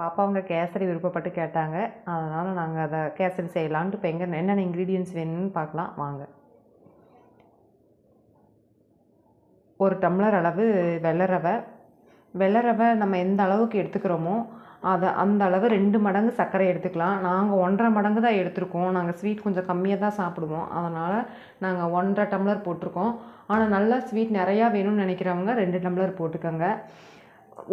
பாப்பா அவங்க கேசரி விருப்பப்பட்டு கேட்டாங்க. அதனால் நாங்கள் அதை கேசரி செய்யலான்ட்டு இப்போ எங்கே என்னென்ன இன்க்ரீடியன்ஸ் வேணும்னு பார்க்கலாம் வாங்க. ஒரு டம்ளர் அளவு வெள்ளை ரவை. வெள்ளை ரவை நம்ம எந்த அளவுக்கு எடுத்துக்கிறோமோ அதை அந்த அளவு ரெண்டு மடங்கு சர்க்கரை எடுத்துக்கலாம். நாங்கள் ஒன்றரை மடங்கு தான் எடுத்திருக்கோம். நாங்கள் ஸ்வீட் கொஞ்சம் கம்மியாக தான் சாப்பிடுவோம். அதனால் நாங்கள் ஒன்றரை டம்ளர் போட்டிருக்கோம். ஆனால் நல்லா ஸ்வீட் நிறையா வேணும்னு நினைக்கிறவங்க ரெண்டு டம்ளர் போட்டுக்கோங்க.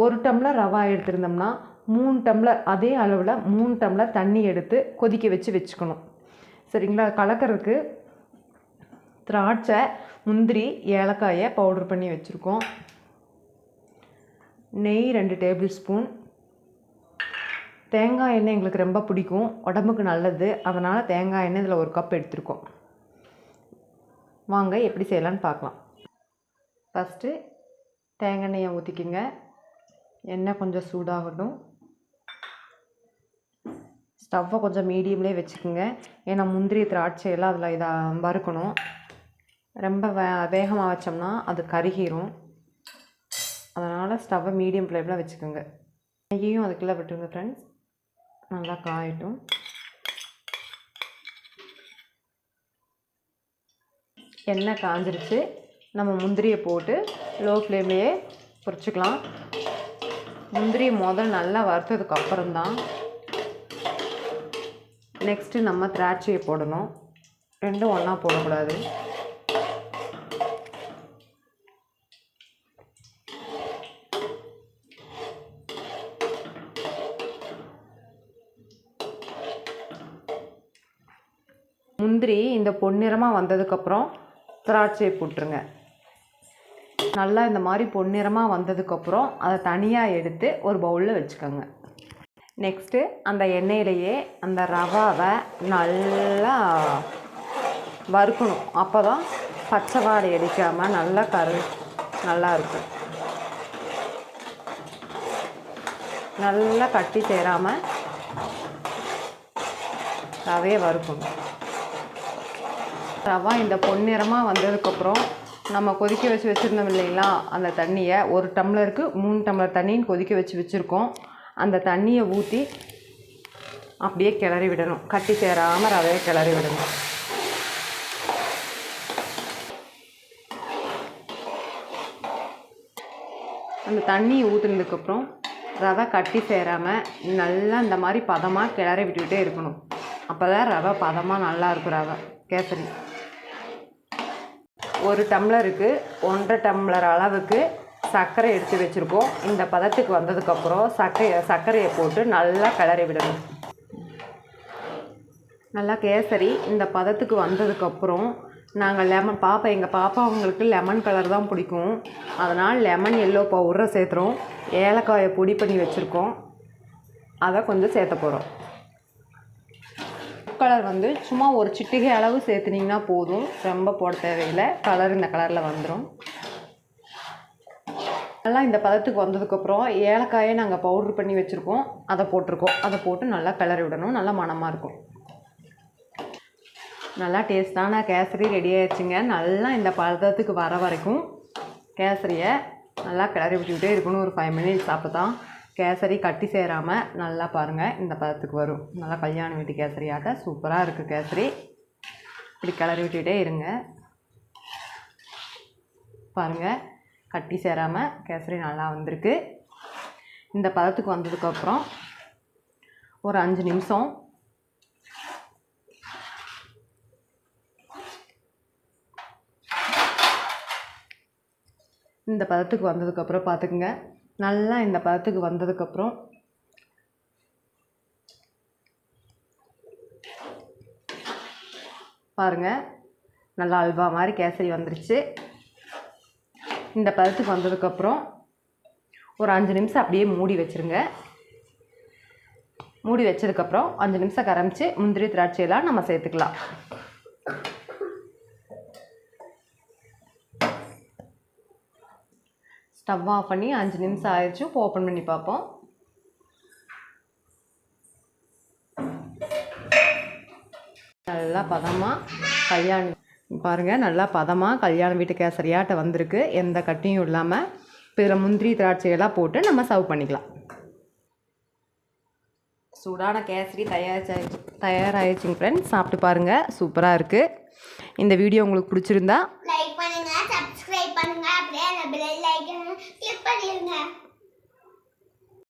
ஒரு டம்ளர் ரவா எடுத்திருந்தோம்னா மூணு டம்ளர் அதே அளவில் மூணு டம்ளர் தண்ணி எடுத்து கொதிக்க வச்சு வச்சுக்கணும். சரிங்களா? கலக்கிறதுக்கு திராட்சை முந்திரி ஏலக்காயை பவுடர் பண்ணி வச்சுருக்கோம். நெய் ரெண்டு டேபிள் ஸ்பூன் தேங்காய் எண்ணெய் எங்களுக்கு ரொம்ப பிடிக்கும். உடம்புக்கு நல்லது. அதனால் தேங்காய் எண்ணெய் இதில் ஒரு கப் எடுத்திருக்கோம். வாங்க எப்படி செய்யலான்னு பார்க்கலாம். ஃபஸ்ட்டு தேங்காய் எண்ணெயை ஊற்றிக்கிங்க எண்ணெய் கொஞ்சம் சூடாகட்டும். ஸ்டவ்வை கொஞ்சம் மீடியம்லேயே வச்சுக்கோங்க. ஏன்னா முந்திரி திராட்சை எல்லாம் அதில் இதாக வறுக்கணும். ரொம்ப வே வேகமாக வச்சோம்னா அது கருகிரும். அதனால் ஸ்டவ்வை மீடியம் ஃப்ளேமில் வச்சுக்கோங்க. நெய்யையும் அதுக்குள்ளே விட்டுருங்க ஃப்ரெண்ட்ஸ் நல்லா காயட்டும். எண்ணெய் காஞ்சிருச்சு. நம்ம முந்திரியை போட்டு லோ ஃப்ளேம்லேயே பொரிச்சுக்கலாம். முந்திரி முதல் நல்லா வறுத்ததுக்கு அப்புறம்தான் நெக்ஸ்ட்டு நம்ம திராட்சையை போடணும். ரெண்டும் ஒன்றா போடக்கூடாது. முந்திரி இந்த பொன்னிறமாக வந்ததுக்கப்புறம் திராட்சையை போட்டுருங்க. நல்லா இந்த மாதிரி பொன்னிறமாக வந்ததுக்கப்புறம் அதை தனியாக எடுத்து ஒரு பவுலில் வச்சுக்கோங்க. நெக்ஸ்ட்டு அந்த எண்ணெயிலேயே அந்த ரவாவை நல்லா வறுக்கணும். அப்போ தான் பச்சை வாடை அடிக்காமல் நல்லா கரு நல்லாயிருக்கும் நல்லா கட்டி சேராமல் ரவையை வறுக்கணும். ரவா இந்த பொன்னிறமாக வந்ததுக்கப்புறம் நம்ம கொதிக்க வச்சு வச்சுருந்தோம் இல்லைங்களா? அந்த தண்ணியை ஒரு டம்ளருக்கு மூணு டம்ளர் தண்ணின்னு கொதிக்க வச்சு வச்சுருக்கோம். அந்த தண்ணியை ஊற்றி அப்படியே கிளறி விடணும். கட்டி சேராமல் ரவையை கிளறி விடணும். அந்த தண்ணியை ஊற்றுனதுக்கப்புறம் ரவை கட்டி சேராமல் நல்லா இந்த மாதிரி பதமாக கிளறி விட்டுக்கிட்டே இருக்கணும். அப்போ தான் ரவை பதமாக நல்லா இருக்கும் ரவை. கேசரி. ஒரு டம்ளருக்கு ஒன்றரை டம்ளர் அளவுக்கு சர்க்கரை எடுத்து வச்சுருக்கோம். இந்த பதத்துக்கு வந்ததுக்கப்புறம் சர்க்கரையை சர்க்கரையை போட்டு நல்லா கிளறி விடணும். நல்லா கேசரி இந்த பதத்துக்கு வந்ததுக்கப்புறம் நாங்கள் லெமன் பாப்பா எங்கள் பாப்பா அவங்களுக்கு லெமன் கலர் தான் பிடிக்கும். அதனால் லெமன் எல்லோ பவுடரை சேர்த்துறோம். ஏலக்காயை பொடி பண்ணி வச்சுருக்கோம். அதை கொஞ்சம் சேர்த்த போகிறோம் கலர் வந்து சும்மா ஒரு சிட்டிகை அளவு சேர்த்துனிங்கன்னா போதும். ரொம்ப போட தேவையில்லை. கலர் இந்த கலரில் வந்துடும் நல்லா இந்த பதத்துக்கு வந்ததுக்கப்புறம் ஏலக்காயை நாங்கள் பவுட்ரு பண்ணி வச்சுருக்கோம். அதை போட்டிருக்கோம். அதை போட்டு நல்லா கிளறி விடணும். நல்லா மணமாக இருக்கும். நல்லா டேஸ்டான கேசரி ரெடி ஆயிடுச்சுங்க. நல்லா இந்த பதத்துக்கு வர வரைக்கும் கேசரியை நல்லா கிளறி விட்டுக்கிட்டே இருக்கணும். ஒரு ஃபைவ் மினிட்ஸ் அப்போ தான் கேசரி கட்டி சேராமல் நல்லா பாருங்கள் இந்த பதத்துக்கு வரும். நல்லா கல்யாண வீட்டு கேசரியாட்ட சூப்பராக இருக்குது கேசரி. இப்படி கிளறி விட்டுக்கிட்டே இருங்க. பாருங்கள் கட்டி சேராமல் கேசரி நல்லா வந்திருக்கு. இந்த பதத்துக்கு வந்ததுக்கப்புறம் ஒரு அஞ்சு நிமிஷம் இந்த பதத்துக்கு வந்ததுக்கப்புறம் பார்த்துக்குங்க. நல்லா இந்த பதத்துக்கு வந்ததுக்கப்புறம் பாருங்கள் நல்லா அல்வா மாதிரி கேசரி வந்துருச்சு. இந்த பதத்துக்கு வந்ததுக்கப்புறம் ஒரு அஞ்சு நிமிஷம் அப்படியே மூடி வச்சுருங்க. மூடி வச்சதுக்கப்புறம் அஞ்சு நிமிஷம் கரமிச்சு முந்திரி திராட்சையெல்லாம் நம்ம சேர்த்துக்கலாம். ஸ்டவ் ஆஃப் பண்ணி அஞ்சு நிமிஷம் ஆயிடுச்சு. இப்போ ஓப்பன் பண்ணி பார்ப்போம். நல்லா பதமாக கையாண்டு பாருங்கள் நல்லா பதமாக கல்யாண வீட்டு கேசரியாட்ட வந்திருக்கு. எந்த கட்டியும் இல்லாமல் இப்போ இதில் முந்திரி திராட்சையெல்லாம் போட்டு நம்ம சர்வ் பண்ணிக்கலாம். சூடான கேசரி தயாரிச்சாயிடுச்சு தயாராகிடுச்சிங்க ஃப்ரெண்ட்ஸ் சாப்பிட்டு பாருங்கள் சூப்பராக இருக்குது இந்த வீடியோ உங்களுக்கு பிடிச்சிருந்தா